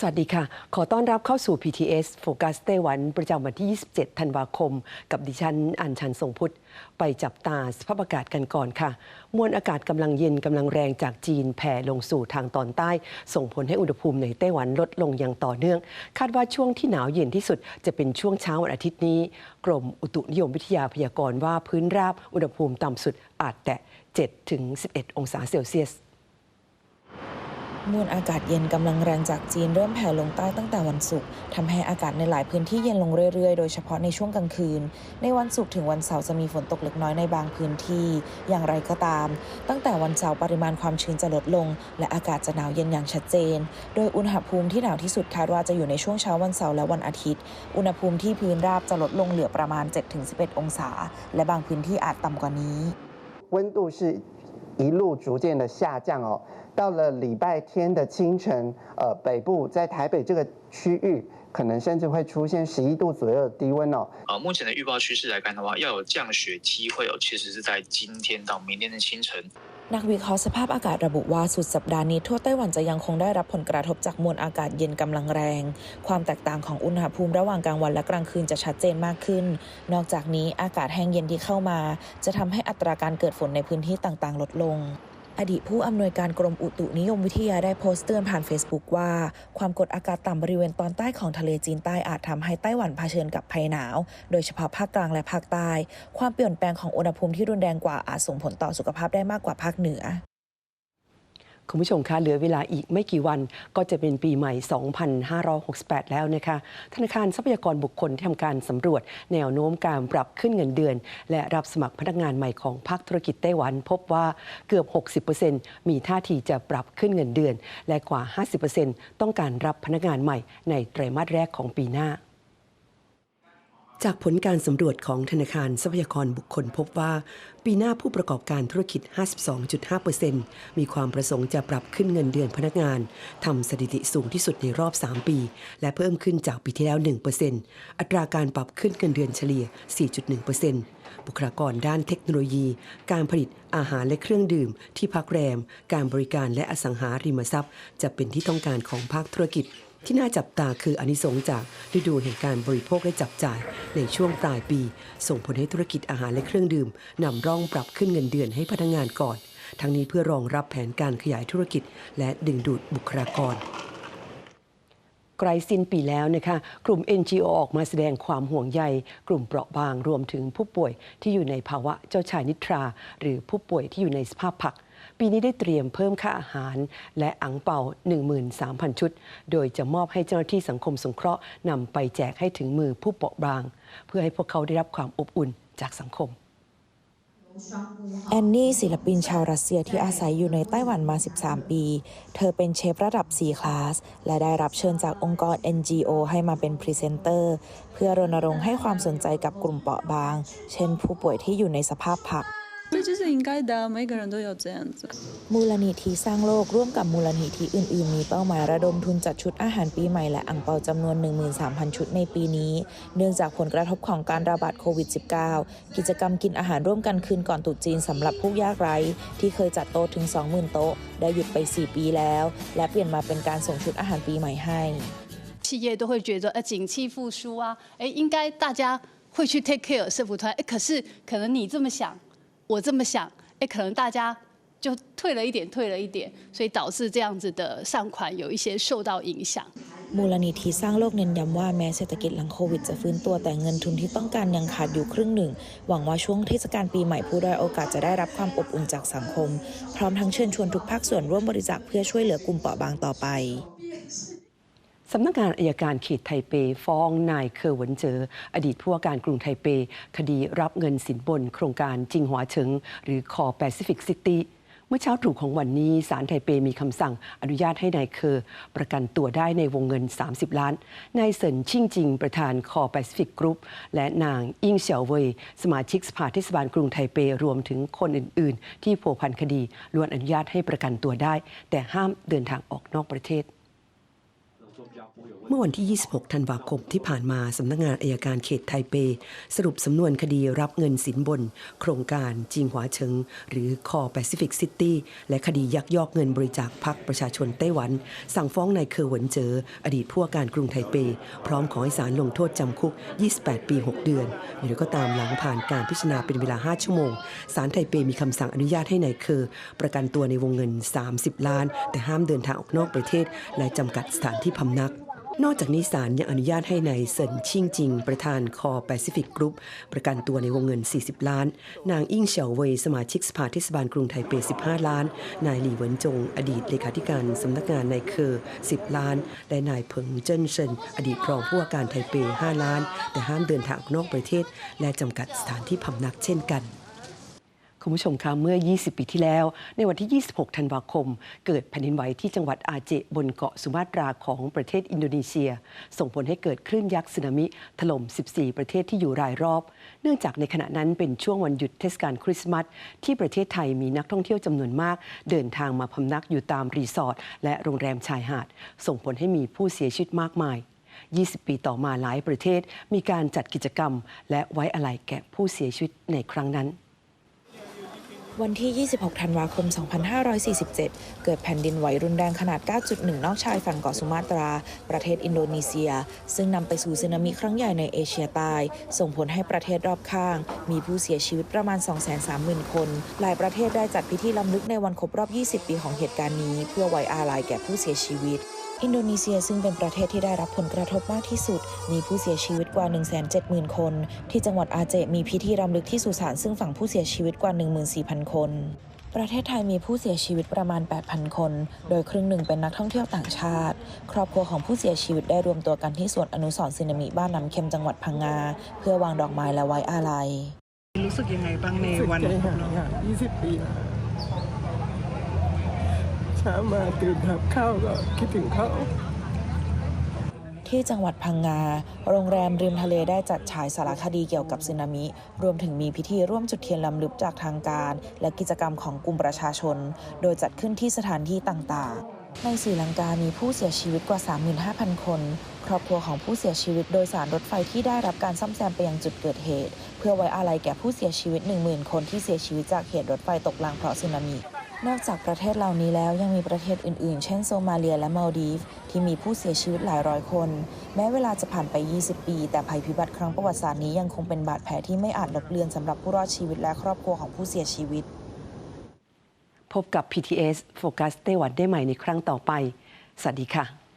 สวัสดีค่ะ ขอต้อนรับเข้าสู่ PTS โฟกัสไต้หวันประจำวันที่ 27 ธันวาคม กับดิฉัน อัญชันทรงพุทธ ไปจับตาสภาพอากาศกันก่อนค่ะ มวลอากาศกำลังเย็นกำลังแรงจากจีนแผ่ลงสู่ทางตอนใต้ ส่งผลให้อุณหภูมิในไต้หวันลดลงอย่างต่อเนื่อง คาดว่าช่วงที่หนาวเย็นที่สุดจะเป็นช่วงเช้าวันอาทิตย์นี้ กรมอุตุนิยมวิทยาพยากรณ์ว่าพื้นราบอุณหภูมิต่ำสุดอาจแตะ7-11 องศาเซลเซียส มวลอากาศเย็นกำลังแรงจากจีนเริ่มแผ่ลงใต้ตั้งแต่วันศุกร์ทำให้อากาศในหลายพื้นที่เย็นลงเรื่อยๆ โดยเฉพาะในช่วงกลางคืน ในวันศุกร์ถึงวันเสาร์จะมีฝนตกเล็กน้อยในบางพื้นที่ อย่างไรก็ตาม ตั้งแต่วันเสาร์ปริมาณความชื้นจะลดลง และอากาศจะหนาวเย็นอย่างชัดเจน โดยอุณหภูมิที่หนาวที่สุดคาดว่าจะอยู่ในช่วงเช้าวันเสาร์และวันอาทิตย์ อุณหภูมิที่พื้นราบจะลดลงเหลือประมาณ 7-11 องศา และบางพื้นที่อาจต่ำกว่านี้ 温度是 一路逐渐的下降哦。到了礼拜天的清晨，呃，北部在台北这个区域，可能甚至会出现十一度左右的低温哦。呃，目前的预报趋势来看的话，要有降雪机会哦，其实是在今天到明天的清晨。 นักวิเคราะห์สภาพอากาศระบุว่าสุดสัปดาห์นี้ทั่วไต้หวันจะยังคงได้รับผลกระทบจากมวลอากาศเย็นกำลังแรง ความแตกต่างของอุณหภูมิระหว่างกลางวันและกลางคืนจะชัดเจนมากขึ้น นอกจากนี้อากาศแห้งเย็นที่เข้ามา จะทำให้อัตราการเกิดฝนในพื้นที่ต่างๆ ลดลง อดีตผู้อำนวยการกรมอุตุนิยมวิทยาได้โพสต์เตือนผ่าน Facebook ว่า ความกดอากาศต่ำบริเวณตอนใต้ของทะเลจีนใต้อาจทำให้ไต้หวันเผชิญกับภัยหนาว โดยเฉพาะภาคกลางและภาคใต้ ความเปลี่ยนแปลงของอุณหภูมิที่รุนแรงกว่าอาจส่งผลต่อสุขภาพได้มากกว่าภาคเหนือ คุณผู้ชมคะเหลือเวลาอีกไม่กี่วันก็จะเป็นปีใหม่ 2568 แล้วนะคะ ธนาคารทรัพยากรบุคคลที่ทำการสำรวจ แนวโน้มการปรับขึ้นเงินเดือน และรับสมัครพนักงานใหม่ของภาคธุรกิจไต้หวัน พบว่าเกือบ 60%มีท่าทีจะปรับขึ้นเงินเดือน และกว่า 50%ต้องการรับพนักงานใหม่ในไตรมาสแรกของปีหน้า จากผลการสำรวจของธนาคารทรัพยากรบุคคลพบว่า ปีหน้าผู้ประกอบการธุรกิจ 52.5%มีความประสงค์จะปรับขึ้นเงินเดือนพนักงานทำสถิติสูงที่สุดในรอบ 3 ปี และเพิ่มขึ้นจากปีที่แล้ว 1%อัตราการปรับขึ้นเงินเดือนเฉลี่ย 4.1%บุคลากรด้านเทคโนโลยี การผลิตอาหารและเครื่องดื่ม ที่พักแรม การบริการและอสังหาริมทรัพย์ จะเป็นที่ต้องการของภาคธุรกิจ ที่น่าจับตาคืออนิสงจากฤดูแห่งการบริโภคและจับจ่ายในช่วงปลายปี ส่งผลให้ธุรกิจอาหารและเครื่องดื่มนำร่องปรับขึ้นเงินเดือนให้พนักงานก่อน ทั้งนี้เพื่อรองรับแผนการขยายธุรกิจ และดึงดูดบุคลากร ใกล้สิ้นปีแล้วนะคะ กลุ่ม NGO ออกมาแสดงความห่วงใย กลุ่มเปราะบางรวมถึงผู้ป่วยที่อยู่ในภาวะเจ้าชายนิทรา หรือผู้ป่วยที่อยู่ในสภาพผัก ปีนี้ได้เตรียมเพิ่มค่าอาหาร และอังเปา 13,000 ชุด โดยจะมอบให้เจ้าหน้าที่สังคมสงเคราะห์นำไปแจกให้ถึงมือผู้เปราะบาง เพื่อให้พวกเขาได้รับความอบอุ่นจากสังคม แอนนี่ศิลปินชาวรัสเซียที่อาศัยอยู่ในไต้หวันมา 13 ปี เธอเป็นเชฟระดับ 4 คลาส และได้รับเชิญจากองค์กร NGO ให้มาเป็นพรีเซนเตอร์ เพื่อรณรงค์ให้ความสนใจกับกลุ่มเปราะบาง เช่นผู้ป่วยที่อยู่ในสภาพผัก 这就是应该的，每个人都有这样子。 มูลนิธิสร้างโลกร่วมกับมูลนิธิอื่น ๆ มีเป้าหมายระดมทุนจัดชุดอาหารปีใหม่และอ่งเปาจำนวน 13,000 ชุดในปีนี้ เนื่องจากผลกระทบของการระบาดโควิด -19 กิจกรรมกินอาหารร่วมกันคืนก่อนตรุษจีนสำหรับผู้ยากไร้ ที่เคยจัดโต๊ะถึง 20,000 โต๊ะ ได้หยุดไป 4 ปีแล้ว และเปลี่ยนมาเป็นการส่งชุดอาหารปีใหม่ให้ 企业都会觉得，呃，景气复苏啊，哎，应该大家会去 take care 社福团，哎，可是可能你这么想， 我这么想，哎，可能大家就退了一点，退了一点，所以导致这样子的善款有一些受到影响。 มูลนิธิสร้างโลกเน้นย้ำว่าแม้เศรษฐกิจหลังโควิดจะฟื้นตัวแต่เงินทุนที่ต้องการยังขาดอยู่ครึ่งหนึ่ง หวังว่าช่วงเทศกาลปีใหม่ผู้ด้อยโอกาสจะได้รับความอบอุ่นจากสังคม พร้อมทั้งเชิญชวนทุกภาคส่วนร่วมบริจาคเพื่อช่วยเหลือกลุ่มเปราะบางต่อไป สำนักงานอายการเขตไทเป ฟ้องนายเคอร์วนเจอ อดีตผู้ว่าการกรุงไทเป คดีรับเงินสินบน โครงการจิงหัวเฉิง หรือคอแปซิฟิกซิตี้เมื่อเช้าตรู่ของวันนี้ศาลไทเปมีคำสั่ง อนุญาตให้นายเคอร์ประกันตัวได้ในวงเงิน 30 ล้าน นายเซินชิ่งจิง ประธานคอแปซิฟิกกรุ๊ป และนางอิงเฉียวเวยสมาชิกสภาเทศบาลกรุงไทเปรวมถึงคนอื่น ๆ ที่ผัวพันคดีล้วนอนุญาตให้ประกันตัวได้ แต่ห้ามเดินทางออกนอกประเทศ เมื่อวันที่ 26 ธันวาคมที่ผ่านมาสำนักงานอายการเขตไทเป สรุปสำนวนคดีรับเงินสินบน โครงการจิงหวาเฉิง หรือคอแปซิฟิกซิตี้และคดียักยอกเงินบริจาคพรรคประชาชนไต้หวัน สั่งฟ้องนายเคอร์หวนเจอ อดีตผู้ว่าการกรุงไทเป พร้อมขอให้ศาลลงโทษจำคุก 28 ปี 6 เดือนอย่างไรก็ตามหลังผ่านการพิจารณาเป็นเวลา 5 ชั่วโมงศาลไทเปมีคำสั่งอนุญาตให้นายเคอร์ประกันตัวในวงเงิน 30 ล้าน แต่ห้ามเดินทางออกนอกประเทศ และจำกัดสถานที่พำนัก นอกจากนี้ศาลยังอนุญาตให้นายเซินชิงจิง ประธานคอแปซิฟิกกรุ๊ปประกันตัวในวงเงิน 40 ล้าน นางอิ่งเฉาเวยสมาชิกสภาเทศบาลกรุงไทเป 15 ล้าน นายหลี่เหวินจง อดีตเลขาธิการสำนักงานนายเคอร์10 ล้าน และนายเผิงเจิ้นเซินอดีตรองผู้ว่าการไทเป 5 ล้าน แต่ห้ามเดินทางออกนอกประเทศ และจำกัดสถานที่พำนักเช่นกัน คุณผู้ชมคะเมื่อ 20 ปีที่แล้ว ในวันที่ 26 ธันวาคม เกิดแผ่นดินไหวที่จังหวัดอาเจบนเกาะสุมาตราของประเทศอินโดนีเซีย ส่งผลให้เกิดคลื่นยักษ์สึนามิ ถล่ม 14 ประเทศที่อยู่รายรอบ เนื่องจากในขณะนั้นเป็นช่วงวันหยุดเทศกาลคริสต์มาสที่ประเทศไทยมีนักท่องเที่ยวจำนวนมาก เดินทางมาพำนักอยู่ตามรีสอร์ทและโรงแรมชายหาด ส่งผลให้มีผู้เสียชีวิตมากมาย 20 ปีต่อมาหลายประเทศ มีการจัดกิจกรรม และไว้อาลัยแก่ผู้เสียชีวิตในครั้งนั้น วันที่ 26 ธันวาคม 2547 เกิดแผ่นดินไหวรุนแรงขนาด 9.1 นอกชายฝั่งเกาะสุมาตรา ประเทศอินโดนีเซีย ซึ่งนำไปสู่สึนามิครั้งใหญ่ในเอเชียใต้ ส่งผลให้ประเทศรอบข้าง มีผู้เสียชีวิตประมาณ 230,000 คน หลายประเทศได้จัดพิธีลำลึกในวันครบรอบ 20 ปีของเหตุการณ์นี้ เพื่อไว้อาลัยแก่ผู้เสียชีวิต อินโดนีเซียซึ่งเป็นประเทศที่ได้รับผลกระทบมากที่สุด มีผู้เสียชีวิตกว่า 170,000 คน ที่จังหวัดอาเจมีพิธีรำลึกที่สุสานซึ่งฝังผู้เสียชีวิตกว่า 14,000 คน ประเทศไทยมีผู้เสียชีวิตประมาณ 8,000 คน โดยครึ่งหนึ่งเป็นนักท่องเที่ยวต่างชาติ ครอบครัวของผู้เสียชีวิตได้รวมตัวกันที่สวนอนุสรณ์สึนามิบ้านน้ำเค็มจังหวัดพังงา เพื่อวางดอกไม้และไว้อาลัย รู้สึกยังไงบ้างในรู้สึกวันใจหายค่ะ20 ปีแล้ว เช้ามาตื่นทำข้าวก็คิดถึงเขาที่จังหวัดพังงา โรงแรมริมทะเลได้จัดฉายสารคดีเกี่ยวกับสึนามิ รวมถึงมีพิธีร่วมจุดเทียนลำลึกจากทางการ และกิจกรรมของกลุ่มประชาชน โดยจัดขึ้นที่สถานที่ต่างๆ ในศรีลังกามีผู้เสียชีวิตกว่า 35,000 คน ครอบครัวของผู้เสียชีวิตโดยสารรถไฟที่ได้รับการซ่อมแซมไปยังจุดเกิดเหตุ เพื่อไว้อาลัยแก่ผู้เสียชีวิต 10,000 คนที่เสียชีวิตจากเหตุรถไฟตกรางเพราะสึนามิ นอกจากประเทศเหล่านี้แล้วยังมีประเทศอื่นๆ เช่นโซมาเลียและมาลดีฟ ที่มีผู้เสียชีวิตหลายร้อยคน แม้เวลาจะผ่านไป 20 ปี แต่ภัยพิบัติครั้งประวัติศาสตร์นี้ยังคงเป็นบาดแผลที่ไม่อาจลบเลือนสำหรับผู้รอดชีวิตและครอบครัวของผู้เสียชีวิต พบกับ PTS โฟกัสไต้หวันได้ใหม่ในครั้งต่อไป สวัสดีค่ะ